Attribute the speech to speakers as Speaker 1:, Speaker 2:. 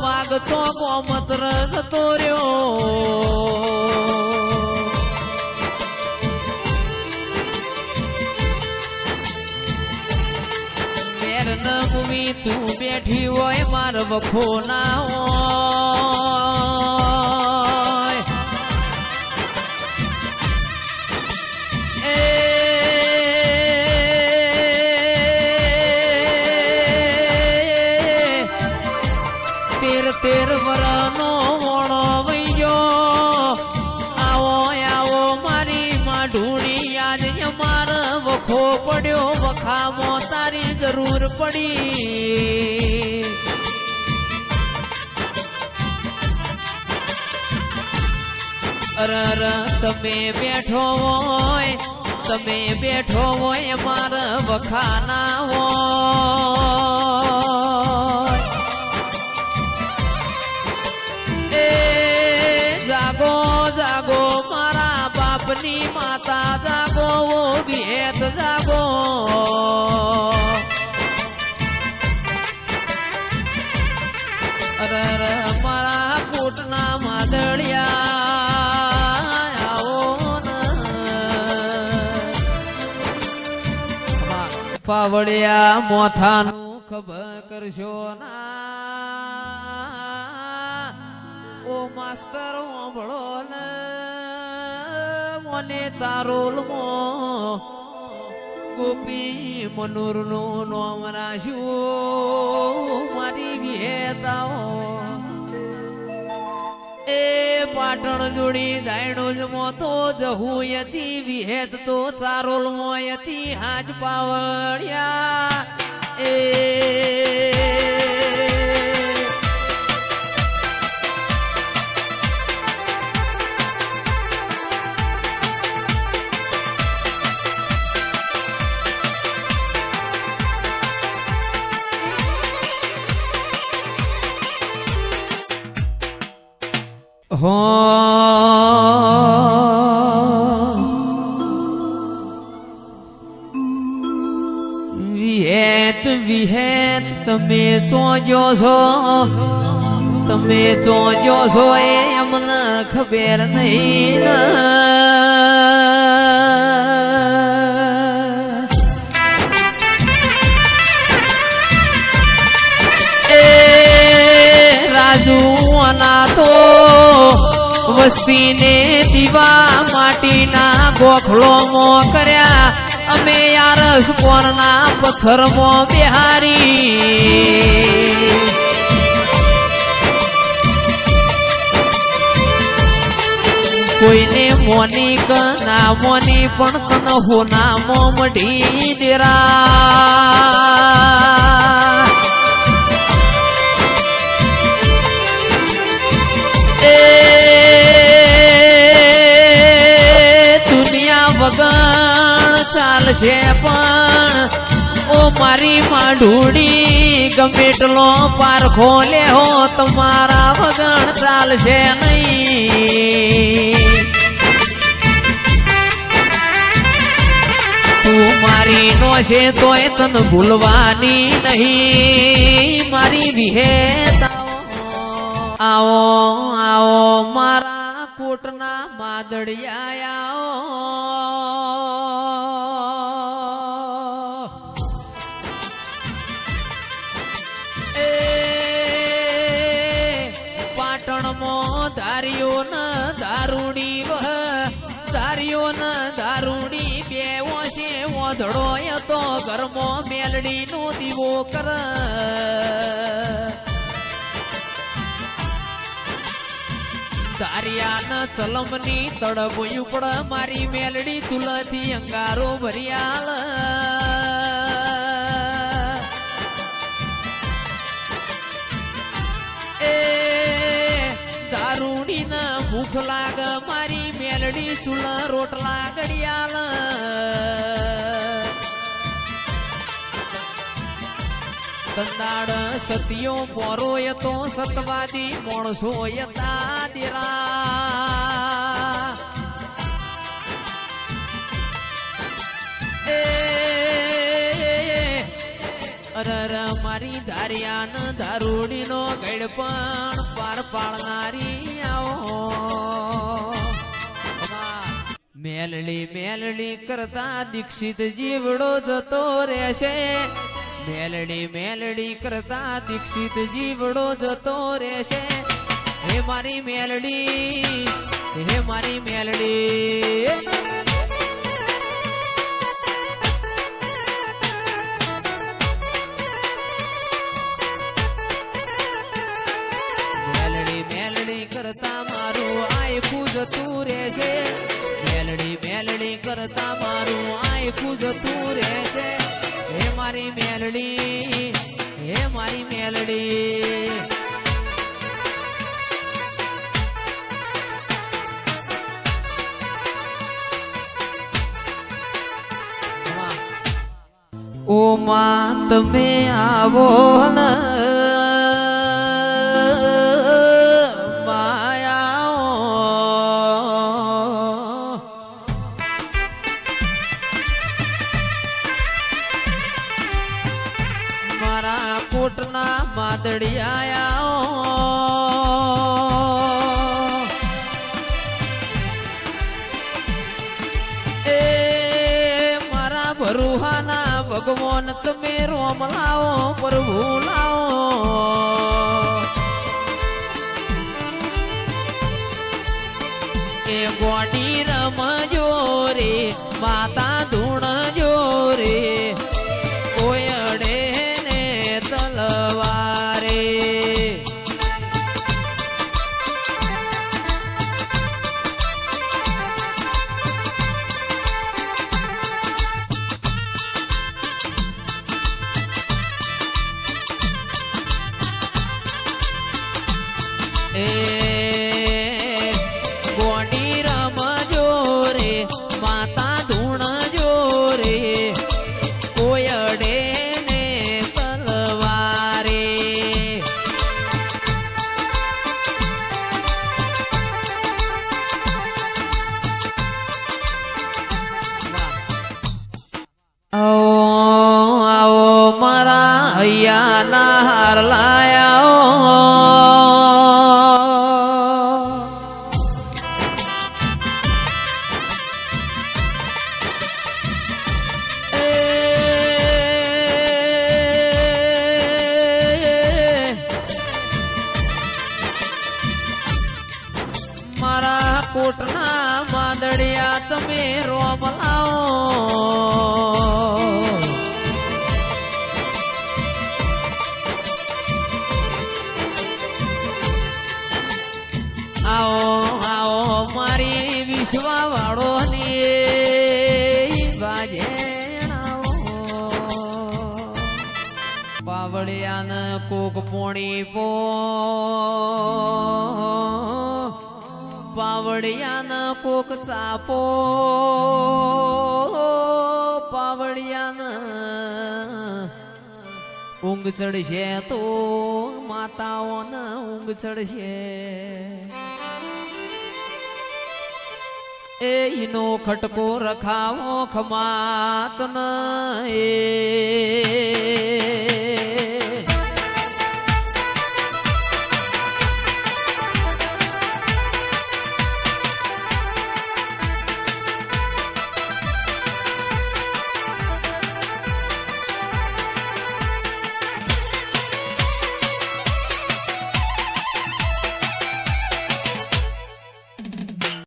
Speaker 1: વાગતો ગોમત્ર જતો રહ્યો. મેર ન મૂવી તું બેઠી હોય માર વખો ના હોય વખામો તારી જરૂર પડી. અર અર, તમે બેઠો હોય, તમે બેઠો હોય, માર વખાના હોય. બાપની માતા જાગો ભેદ જાગો. અરે મારા કોટના માદળિયા, આવો ને. પાવડિયા મોથાનું ખબર કરશો ના. ઓ માસ્તર ઓંભળો ને. મને ચારોલ મો. ગોપી મનુરનું નોમ રાખ્યું. મારી વિહેતાઓ. એ પાટણ જોડી ડાયણો જ મોતો જહુયતી વિહેત તો ચારોલ મોયતી હાજ પાવડિયા એ હો. વિહેત વિહેત તમે ચોજો છો. તમે ચોજો છો એ અમને ખબર નહીં વસ્તીને દીવા માટીના ગોખલો મો કર્યા. અમે યારસ કોરના મો બિહારી. કોઈને મોની કના મોની પણ તન હો નામો મઢી દેરા. ચાલશે પણ, ઓ મારી માઢુડી ગમેટલો પારખો લેહો તમારા વગણ ચાલશે નહીં. તું મારી નો છે તોય તન ભૂલવાની નહીં. મારી વિહેતા આવો આવો, મારા કોટના માદળિયા આવો. ધાર્યો ન દારૂડી વહ ધાર્યો ન દારૂડી બે ઓશે ઓધડો તો ઘરમો મેલડી નો દીવો કર. ધારિયાન ચલમની તડબોયું પડ મારી મેલડી ચૂલથી અંગારો ભરિયાલ ભૂખ લાગ, મારી મેલડી સુલ રોટલા ઘડિયાલ તંદાડ સતીઓ પોરો તો સતવાદી માણસો યતા દેરા અરર મારી ધારિયાન દારૂડીનો ગડપણ પાર પાડનારી મેલડી મેલડી કરતા દીક્ષિત જીવડો જતો રહેશે. મેલડી મેલડી કરતા દીક્ષિત જીવડો જતો રહેશે. હે મારી મેલડી, હે મારી મેલડી. કરતા મારું આયખું જતું રહેશે. કરતા મારું આયખું જતું રહેશે હે મારી મેલડી, હે મારી મેલડી. ઓ માં, તમે આવો ને. મારા કોટના માદડિયા એ મારા ભરુહાના ભગવાન તમે રોમ લાવો પ્રભુ લાવો. હૈયા ના હાર વિશ્વા વાળો ની આવો પાવડિયાન કોક પોણી પો પાવડિયાન કોક ચાપો. પાવડિયાન ઊંઘ ચડશે તો માતાઓને ઊંઘ ચડશે. એ ઈનો ખટકો રખાવો ખમાત એ